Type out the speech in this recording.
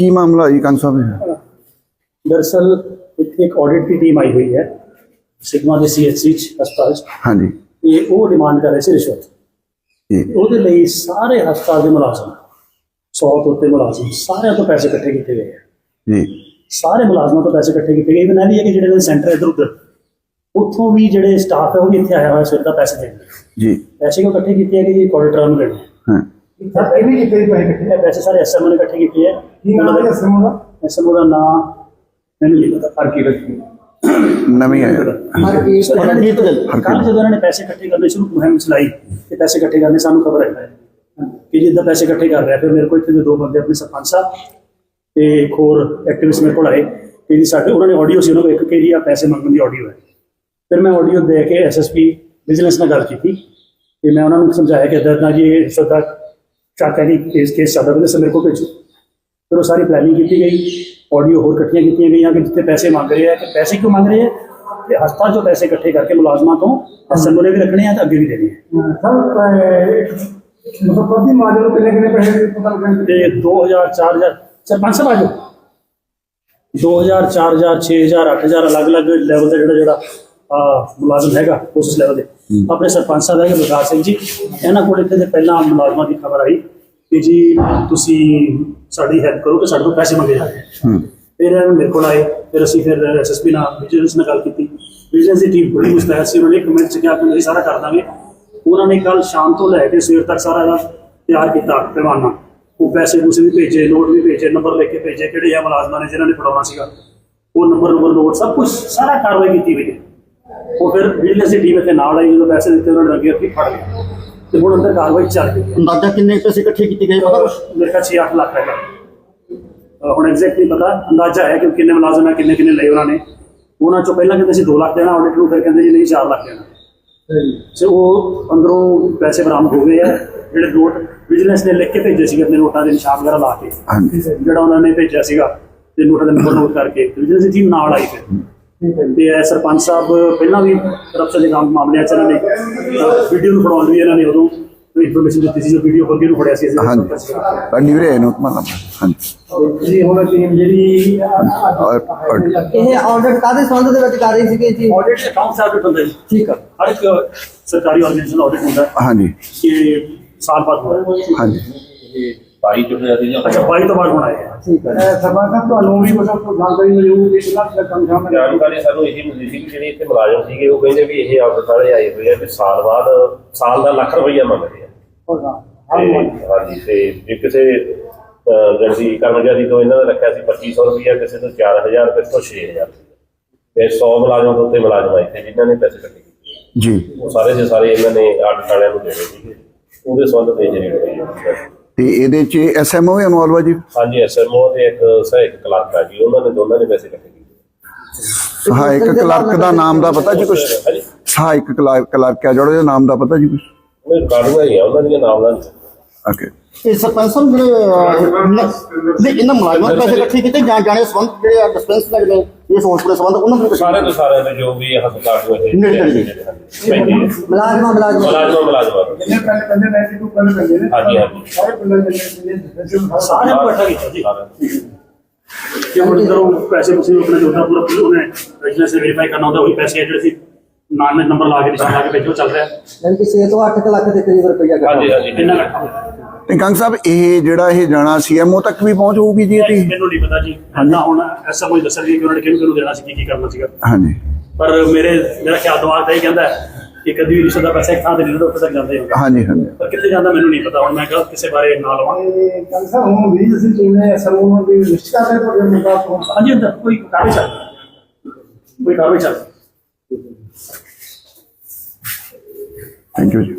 ਕੀ ਮਾਮਲਾ ਜੀ ਕੰਗ ਸਾਹਿਬ ਦਰਅਸਲ ਇੱਥੇ ਇੱਕ ਆਡਿਟ ਦੀ ਟੀਮ ਆਈ ਹੋਈ ਹੈ ਸਿਗਮਾ ਦੇ ਸੀਐਚਸੀ ਹਸਪਤਾਲ ਹਾਂਜੀ। ਤੇ ਉਹ ਡਿਮਾਂਡ ਕਰ ਰਹੇ ਸੀ ਰਿਸ਼ਵਤ। ਉਹਦੇ ਲਈ ਸਾਰੇ ਹਸਪਤਾਲ ਦੇ ਮੁਲਾਜ਼ਮ 100 ਤੋਂ ਉੱਤੇ ਮੁਲਾਜ਼ਮ ਸਾਰਿਆਂ ਤੋਂ ਪੈਸੇ ਇਕੱਠੇ ਕੀਤੇ ਗਏ ਹੈ ਜੀ। ਸਾਰੇ ਮੁਲਾਜ਼ਮਾਂ ਤੋਂ ਪੈਸੇ ਇਕੱਠੇ ਕੀਤੇ ਗਏ। ਇਵਨ ਇਹ ਵੀ ਹੈ ਕਿ ਜਿਹੜੇ ਸੈਂਟਰ ਇਧਰ ਉਧਰ ਉੱਥੋਂ ਵੀ ਜਿਹੜੇ ਸਟਾਫ ਹੈ ਉਹ ਵੀ ਇੱਥੇ ਆਇਆ ਹੋਇਆ ਸਵੇਰ ਦਾ ਪੈਸੇ ਦੇਣ ਜੀ। ਪੈਸੇ ਕਿਉਂ ਇਕੱਠੇ ਕੀਤੇ ਹੈ ਕਿ ਆਡਿਟਰਾਂ ਨੂੰ ਦੇਣੇ ਹਾਂ। ਸਰ ਇਹ ਵੀ ਕਿਤੇ ਪੈਸੇ ਇਕੱਠੇ ਪੈਸੇ ਸਾਰੇ ਐਸਐਮਓ ਨੇ ਇਕੱਠੇ ਕੀਤੇ ਹੈ। ਕੀ ਨਾਮ ਹੈ ਐਸਐਮਓ ਦਾ? ਐਸਐਮਓ ਦਾ ਨਾਮ ਮੈਨੂੰ ਨਹੀਂ ਪਤਾ। ਹਰ ਕੀ ਰੱਖੀ। ਨਵੀਂ ਆਇਆ। ਹਰਜੀਤ ਗੱਲ। ਕੱਲ ਜਦੋਂ ਇਹਨਾਂ ਨੇ ਪੈਸੇ ਇਕੱਠੇ ਕਰਨੇ ਸ਼ੁਰੂ ਮੁਹਿੰਮ ਚਲਾਈ ਤੇ ਪੈਸੇ ਇਕੱਠੇ ਕਰਨੇ ਸਾਨੂੰ ਖਬਰ ਹੈ ਕਿ ਜਿੱਦਾਂ ਪੈਸੇ ਇਕੱਠੇ ਕਰ ਰਿਹਾ ਫਿਰ ਮੇਰੇ ਕੋਲ ਇੱਥੇ ਦੇ ਦੋ ਬੰਦੇ ਆਪਣੇ ਸਰਪੰਚ ਸਾਹਿਬ ਤੇ ਇੱਕ ਹੋਰ ਐਕਟਿਵਿਸਟ ਮੇਰੇ ਕੋਲ ਆਏ। ਕਿ ਜੀ ਸਾਡੇ ਉਹਨਾਂ ਨੇ ਆਡੀਓ ਸੀ ਉਹਨਾਂ ਕੋਲ ਇੱਕ ਕਿ ਜੀ ਆ ਪੈਸੇ ਮੰਗਣ ਦੀ ਆਡੀਓ ਹੈ। ਫਿਰ ਮੈਂ ਆਡੀਓ ਦੇ ਕੇ ਐਸਐਸਪੀ ਵਿਜੀਲੈਂਸ ਨਾਲ ਗੱਲ ਕੀਤੀ। ਤੇ ਮੈਂ ਉਹਨਾਂ ਨੂੰ ਸਮਝਾਇਆ ਕਿ ਇਦਾਂ ਜੀ ਇਹ ਸਦਾ ਚੱਕ ਹੈ ਕਿ ਇਸ ਕੇਸ ਚੱਲਦਾ ਪਿਆ ਮੇਰੇ ਕੋਲ ਭੇਜੋ ਫਿਰ ਉਹ ਸਾਰੀ ਪਲੈਨਿੰਗ ਕੀਤੀ ਗਈ ਆਡੀਓ ਹੋਰ ਇਕੱਠੀਆਂ ਕੀਤੀਆਂ ਗਈਆਂ ਕਿ ਜਿੱਥੇ ਪੈਸੇ ਮੰਗ ਰਹੇ ਆ ਕਿ ਪੈਸੇ ਕਿਉਂ ਮੰਗ ਰਹੇ ਆ ਤੇ ਹਸਪਤਾਲ ਚੋਂ ਪੈਸੇ ਇਕੱਠੇ ਕਰਕੇ ਮੁਲਾਜ਼ਮਾਂ ਤੋਂ ਐਸਐਮਓ ਨੇ ਵੀ ਰੱਖਣੇ ਆ ਤੇ ਅੱਗੇ ਵੀ ਦੇਣੇ ਆ ਮਤਲਬ ਪ੍ਰਤੀ ਮਾਜਰ ਨੂੰ ਕਿੰਨੇ ਕਿੰਨੇ ਪੈਸੇ ਪਤਾ ਲੱਗਣਗੇ ਤੇ 2000 4000 ਸਰਪੰਚ ਸਾਹਿਬ ਆਜੋ 2000 4000 6000 8000 ਅਲੱਗ-ਅਲੱਗ ਲੈਵਲ ਦਾ ਜਿਹੜਾ ਜਿਹੜਾ ਆ ਮੁਲਾਜ਼ਮ ਹੈਗਾ ਉਸ ਲੈਵਲ ਦੇ ਆਪਣੇ ਸਰਪੰਚ ਸਾਹਿਬ ਹੈਗੇ ਵਿਕਾਸ ਸਿੰਘ ਜੀ ਇਹਨਾਂ ਕੋਲ ਇੱਥੇ ਪਹਿਲਾਂ ਮੁਲਾਜ਼ਮਾਂ ਦੀ ਖਬਰ ਆਈ ਕਿ ਜੀ ਤੁਸੀਂ ਸਾਡੀ ਹੈਲਪ ਕਰੋ ਕਿ ਸਾਡੇ ਤੋਂ ਪੈਸੇ ਮੰਗੇ ਜਾ ਰਹੇ ਫਿਰ ਇਹਨਾਂ ਮੇਰੇ ਕੋਲ ਆਏ ਫਿਰ ਅਸੀਂ ਫਿਰ ਐਸਐਸਪੀ ਨਾਲ ਵਿਜੀਲੈਂਸ ਨਾਲ ਗੱਲ ਕੀਤੀ। ਵਿਜੀਲੈਂਸ ਦੀ ਟੀਮ ਬੜੀ ਮੁਸਤੈਦ ਸੀ ਉਹਨਾਂ ਨੇ ਕਮੈਂਟ ਚ ਕਿਹਾ ਕਿ ਅਸੀਂ ਸਾਰਾ ਕਰ ਦਾਂਗੇ। ਉਹਨਾਂ ਨੇ ਕੱਲ ਸ਼ਾਮ ਤੋਂ ਲੈ ਕੇ ਸਵੇਰ ਤੱਕ ਸਾਰਾ ਇਹਦਾ ਤਿਆਰ ਕੀਤਾ ਪੈਮਾਨਾ ਉਹ ਪੈਸੇ ਪੂਸੇ ਵੀ ਭੇਜੇ ਨੋਟ ਵੀ ਭੇਜੇ ਨੰਬਰ ਲਿਖ ਕੇ ਭੇਜੇ ਕਿਹੜੇ ਆ ਮੁਲਾਜ਼ਮਾਂ ਨੇ ਜਿਨ੍ਹਾਂ ਨੇ ਫੜਾਉਣਾ ਸੀਗਾ। ਉਹ ਨੰਬਰ ਨੰਬਰ ਨੋਟ ਸਭ ਕੁਝ ਸਾਰਾ ਕਾਰਵਾਈ ਕੀਤੀ ਹੋਈ ਹੈ। ਉਹ ਫਿਰ ਵਿਜੀਲੈਂਸ ਦੀ ਟੀਮ ਇੱਥੇ ਨਾਲ ਆਈ ਜਦੋਂ ਪੈਸੇ ਦਿੱਤੇ ਉਹਨਾਂ ਨੇ ਅੱਗੇ ਅੱਗੇ ਫੜ ਲਏ। ਤੇ ਹੁਣ ਅੰਦਰ ਕਾਰਵਾਈ ਚੱਲ ਰਹੀ ਹੈ। ਅੰਦਾਜ਼ਾ ਕਿੰਨੇ ਪੈਸੇ ਇਕੱਠੇ ਕੀਤੇ ਗਏ? ਪਤਾ ਕੁਛ? ਮੇਰੇ ਖਿਆਲ 6-8 ਲੱਖ ਹੈਗਾ। ਅਹ ਹੁਣ ਐਗਜ਼ੈਕਟ ਨਹੀਂ ਪਤਾ ਅੰਦਾਜ਼ਾ ਹੈ ਕਿ ਕਿੰਨੇ ਮੁਲਾਜ਼ਮ ਹੈ ਕਿੰਨੇ ਕਿੰਨੇ ਲਏ ਉਹਨਾਂ ਨੇ। ਉਹਨਾਂ ਚੋਂ ਪਹਿਲਾਂ ਕਹਿੰਦੇ ਸੀ 2 ਲੱਖ ਦੇਣਾ ਆਡਿਟ ਨੂੰ ਫਿਰ ਕਹਿੰਦੇ ਜੀ ਨਹੀਂ 4 ਲੱਖ ਦੇਣਾ। ਤੇ ਉਹ ਅੰਦਰੋਂ ਪੈਸੇ ਬਰਾਮਦ ਹੋ ਗਏ ਆ ਜਿਹੜੇ ਨੋਟ ਵਿਜੀਲੈਂਸ ਨੇ ਲਿਖ ਕੇ ਭੇਜੇ ਸੀ ਆਪਣੇ ਨੋਟਾਂ ਦੇ ਨਿਸ਼ਾਨ ਵਗੈਰਾ ਲਾ ਕੇ। ਹਾਂਜੀ। ਜਿਹੜਾ ਉਹਨਾਂ ਨੇ ਭੇਜਿਆ ਸੀਗਾ ਤੇ ਨੋਟਾਂ ਦੇ ਨੰਬਰ ਨੋਟ ਕਰਕੇ ਵਿਜੀਲੈਂਸ ਦੀ ਟੀਮ ਨਾਲ ਆਈ ਫਿਰ। ਤੇ ਇਹ ਸਰਪੰਚ ਸਾਹਿਬ ਪਹਿਲਾਂ ਵੀ ਕਰਪਸ਼ਨ ਦੇ ਕੰਮ ਮਾਮਲਿਆਂ ਚ ਇਹਨਾਂ ਨੇ ਵੀਡੀਓ ਨੂੰ ਫੜਾਉਣ ਲਈ ਇਹਨਾਂ ਨੇ ਉਦੋਂ ਇਨਫੋਰਮੇਸ਼ਨ ਦਿੱਤੀ ਸੀ ਜੋ ਵੀਡੀਓ ਕੋਲ ਨੂੰ ਫੜਿਆ ਸੀ ਅਸੀਂ ਹਾਂਜੀ। ਪੰਡੀ ਵੀਰੇ ਇਹਨੂੰ ਮਾਨਾ ਹਾਂਜੀ। ਜੀ ਹੁਣ ਟੀਮ ਜਿਹੜੀ ਇਹ ਆਡਿਟ ਕਾਦੇ ਸੰਬੰਧ ਦੇ ਵਿੱਚ ਕਰ ਰਹੀ ਸੀਗੀ ਜੀ? ਆਡਿਟ ਅਕਾਊਂਟ ਆਡਿਟ ਹੁੰਦਾ ਜੀ ਠੀਕ ਆ। ਹਰ ਇੱਕ ਸਰਕਾਰੀ ਆਰਗੇਨਾਈਜੇਸ਼ਨ ਆਡਿਟ ਹੁੰਦਾ। ਹੈ ਹਾਂਜੀ। ਕਿ ਸਾਲ ਬਾਅਦ ਹੋਣਾ ਹੈ। ਹਾਂਜੀ ਬਾਈ ਚ ਹੋਇਆ ਸੀ ਜਾਂ ਅੱਛਾ 22 ਤੋਂ ਬਾਅਦ ਹੋਣਾ ਹੈ। ਠੀਕ ਆ ਸਰਪੰਚ ਸਾਹਿਬ ਤੁਹਾਨੂੰ ਵੀ ਕੁਝ ਜਾਣਕਾਰੀ ਮਿਲੂ ਕਿ ਕਿੰਨਾ ਕੁ ਕੰਮ ਸ਼ਾਮ ਜਾਣਕਾਰੀ ਸਾਨੂੰ ਇਹੀ ਮਿਲੀ ਸੀ ਕਿ ਜਿਹੜੇ ਇੱਥੇ ਮੁਲਾਜ਼ਮ ਸੀਗੇ ਉਹ ਕਹਿੰਦੇ ਵੀ ਇਹ ਆਫਿਸ ਵਾਲੇ ਆਏ ਹੋਏ ਆ ਵੀ ਸਾਲ ਬਾਅਦ ਸਾਲ ਦਾ ਲੱਖ ਰੁਪਈਆ ਮੰਗਦੇ ਆ। ਤੇ ਹਾਂਜੀ ਤੇ ਜੇ ਕਿਸੇ ਅਹ, ਕਰਮਚਾਰੀ ਤੋਂ ਇਹਨਾਂ ਨੇ ਰੱਖਿਆ ਸੀ 2500 ਰੁਪਈਆ ਕਿਸੇ ਤੋਂ 4000 ਕਿਸੇ ਤੋਂ 6000 ਤੇ 100 ਮੁਲਾਜ਼ਮ ਤੋਂ ਉੱਤੇ ਮੁਲਾਜ਼ਮ ਆਏ ਤੇ ਜਿਨ੍ਹਾਂ ਨੇ ਪੈਸੇ ਕੀਤੇ। ਜੀ। ਉਹ ਸਾਰੇ ਦੇ ਸਾਰੇ ਇਹਨਾਂ ਨੇ ਆਡਿਟ ਵਾਲਿਆਂ ਨੂੰ ਦੇਣੇ ਸੀਗੇ। ਉਹਦੇ ਸੰਬੰਧ ਤੇ ਜਿਹੜੀ ਹੈ। ਤੇ ਇਹਦੇ ਚ ਐਸਐਮਓ ਵੀ ਇਨਵੋਲਵ ਆ ਜੀ? ਹਾਂਜੀ ਐਸਐਮਓ ਤੇ ਇੱਕ ਸਹਾਇਕ ਕਲਰਕ ਆ ਜੀ ਉਹਨਾਂ ਨੇ ਦੋਨਾਂ ਨੇ ਪੈਸੇ ਇਕੱਠੇ ਕੀਤੇ। ਸਹਾਇਕ ਕਲਰਕ ਦਾ ਨਾਮ ਦਾ ਪਤਾ ਜੀ ਕੁਝ ਹਾਂਜੀ। ਸਹਾਇਕ ਕਲਰ- ਕਲਰਕ ਆ ਜਿਹੜਾ ਨਾਮ ਦਾ ਪਤਾ ਜੀ ਕੁਝ ਉਹ ਕਾਰਡੂਆਂ ਹੀ ਆ ਉਹਨਾਂ ਦੀਆਂ ਨਾਮ ਨਾਲ। ਓਕੇ ਇਹ ਸਰਪੰਚ ਸਾਹਿਬ ਜਿਹੜੇ ਨ- ਨਹੀਂ ਇਹਨਾਂ ਮੁਲਾਜ਼ਮਾਂ ਦੇ ਪੈਸੇ ਇਕੱਠੇ ਕੀਤੇ ਜਾਂ ਜਾਣੇ ਸੰਬੰਧ ਜਿਹੜੇ ਡਿਸਪੈਂਸ ਦੇ ਜਿਹੜੇ ਇਸ ਹਸਪਤਾਲ ਸੰਬੰਧ ਉਹਨਾਂ ਦੇ ਸਾਰੇ ਦੇ ਸਾਰੇ ਦੇ ਜੋ ਵੀ ਹਸਪਤਾਲ ਤੋਂ ਆ। ਮੁਲਾਜ਼ਮਾਂ ਮੁਲਾਜ਼ਮਾਂ। ਮੁਲਾਜ਼ਮਾਂ ਮੁਲਾਜ਼ਮਾਂ। ਜਿੰਨੇ ਪਹਿਲੇ ਪਹਿਲੇ 92 ਪਹਿਲੇ ਪਹਿਲੇ ਨੇ? ਹਾਂਜੀ ਹਾਂਜੀ। ਸਾਰੇ ਸਾਰਿਆਂ ਨੂੰ ਇਕੱਠਾ ਕੀਤਾ ਜੀ। ਸਾਰੇ। ਕਿ ਹੁਣ ਅੰਦਰੋਂ ਪੈਸੇ ਤੁਸੀਂ ਰੋਕਣਾ ਚਾਹੁੰਦਾ ਪੂਰਾ ਪੂਰਾ ਉਹਨੇ ਬਿਜ਼ਨਸ ਵੈਰੀਫਾਈ ਕਰਨਾ ਹੁੰਦਾ ਉਹੀ ਪੈਸੇ ਜਿਹੜੇ ਸੀ ਨਾਮ ਨੰਬਰ ਲਾ ਕੇ ਨਿਸ਼ਾਨ ਲਾ ਕੇ ਭੇਜੋ ਚੱਲ ਰਿਹਾ। ਯਾਨੀ ਕਿ 6 ਤੋਂ 8 ਲੱਖ ਦੇ ਕਰੀਬ ਰੁਪਈਆ ਹਾਂਜੀ ਹਾਂਜੀ। ਇੰਨਾ ਇਕੱਠਾ ਤੇ ਕੰਗ ਸਾਹਿਬ ਇਹ ਜਿਹੜਾ ਇਹ ਜਾਣਾ ਸੀਐਮਓ ਤੱਕ ਵੀ ਪਹੁੰਚ ਹੋਊਗੀ ਜੀ ਇਹਦੀ? ਮੈਨੂੰ ਨਹੀਂ ਪਤਾ ਜੀ। ਨਾ ਹੁਣ ਐਸਾ ਕੋਈ ਦੱਸਣਗੇ ਕਿ ਉਹਨਾਂ ਨੇ ਕਿਹਨੂੰ ਕਿਹਨੂੰ ਦੇਣਾ ਸੀ ਕੀ ਕੀ ਕਰਨਾ ਸੀਗਾ। ਹਾਂਜੀ। ਪਰ ਮੇਰੇ ਮੇਰਾ ਖਿਆਲ ਦਿਮਾਗ ਤਾਂ ਇਹ ਕਹਿੰਦਾ ਕਿ ਕਦੀ ਵੀ ਰਿਸ਼ਤੇ ਦਾ ਪੈਸਾ ਇੱਕ ਥਾਂ ਤੇ ਨਹੀਂ ਉੱਥੇ ਤੱਕ ਜਾਂਦਾ ਹੀ ਹੋਗਾ ਹਾਂਜੀ ਹਾਂਜੀ। ਪਰ ਕਿੱਥੇ ਜਾਂਦਾ ਮੈਨੂੰ ਨਹੀਂ ਪਤਾ ਹੁਣ ਮੈਂ ਗਲਤ ਕਿਸੇ ਬਾਰੇ ਨਾ ਲਵਾਂ। ਕੱਲ ਸਾਹਿਬ ਹੁਣ ਵੀ ਅਸੀਂ ਟੀਮ ਨੇ ਸਮੂਹ ਨੂੰ ਵੀ ਕਰ ਰਹੇ ਪ੍ਰੋਗਰਾਮ ਦਾ ਤੋਂ ਹਾਂਜੀ ਹੁੰਦਾ ਕੋਈ ਕਾਰਵਾਈ ਚੱਲ ਕੋਈ ਕਾਰਵਾਈ ਚੱਲ ਥੈਂਕ ਯੂ ਜੀ।